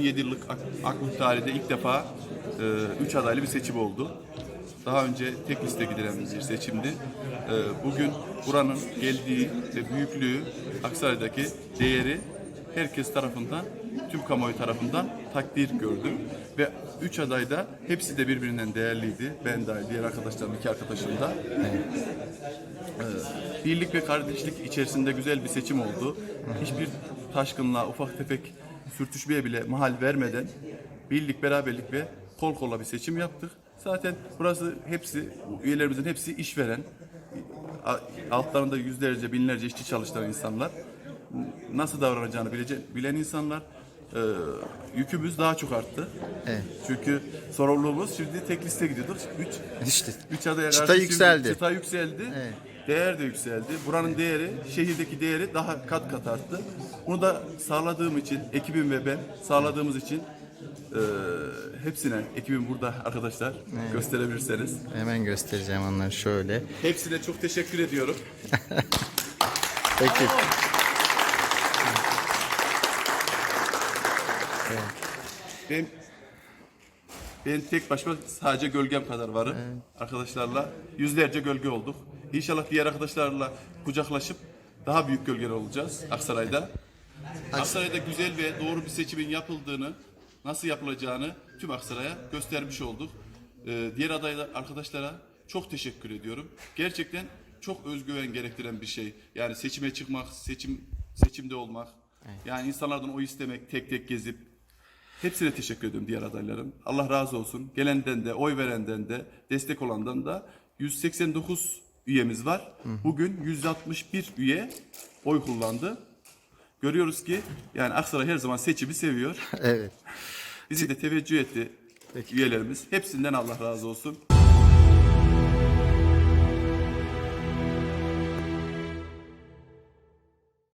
17 yıllık Ak- Akbük tarihinde ilk defa 3 adaylı bir seçim oldu. Daha önce tek liste gidilen bir seçimdi. E, bugün buranın geldiği ve büyüklüğü, Aksaray'daki değeri herkes tarafından, tüm kamuoyu tarafından takdir gördü. Ve üç aday da hepsi de birbirinden değerliydi. Ben dahil, diğer arkadaşlarım, iki arkadaşım da. Ee, birlik ve kardeşlik içerisinde güzel bir seçim oldu. Hiçbir taşkınlığa, ufak tefek sürtüşmeye bile mahal vermeden birlik, beraberlik ve kol kola bir seçim yaptık. Zaten burası hepsi, üyelerimizin hepsi işveren. Altlarında yüzlerce, binlerce işçi çalıştıran insanlar. Nasıl davranacağını bilecek, bilen insanlar. Ee, yükümüz daha çok arttı. Evet. Çünkü sorumluluğumuz şimdi tek liste gidiyorduk. Üç, İşte üç adaya Çıta karşı şimdi yükseldi. Çıta yükseldi. Evet. Değer de yükseldi. Buranın değeri, şehirdeki değeri daha kat kat arttı. Bunu da sağladığım için, ekibim ve ben sağladığımız için e, hepsine, ekibim burada arkadaşlar gösterebilirseniz. hemen göstereceğim onları şöyle. Hepsine çok teşekkür ediyorum. Peki. Ben ben tek başıma sadece gölgem kadar varım. Arkadaşlarla yüzlerce gölge olduk. İnşallah diğer arkadaşlarla kucaklaşıp daha büyük gölgeler olacağız Aksaray'da. Aksaray'da güzel ve doğru bir seçimin yapıldığını, nasıl yapılacağını tüm Aksaray'a göstermiş olduk. Ee, diğer adaylar arkadaşlara çok teşekkür ediyorum. Gerçekten çok özgüven gerektiren bir şey. Yani seçime çıkmak, seçim seçimde olmak. Yani insanlardan oy istemek, tek tek gezip Hepsine teşekkür ediyorum diğer adayların. Allah razı olsun. Gelenden de, oy verenden de, destek olandan da 189 üyemiz var. Bugün 161 üye oy kullandı. Görüyoruz ki yani Aksaray her zaman seçimi seviyor. Evet. Bizi de teveccüh etti üyelerimiz. Hepsinden Allah razı olsun.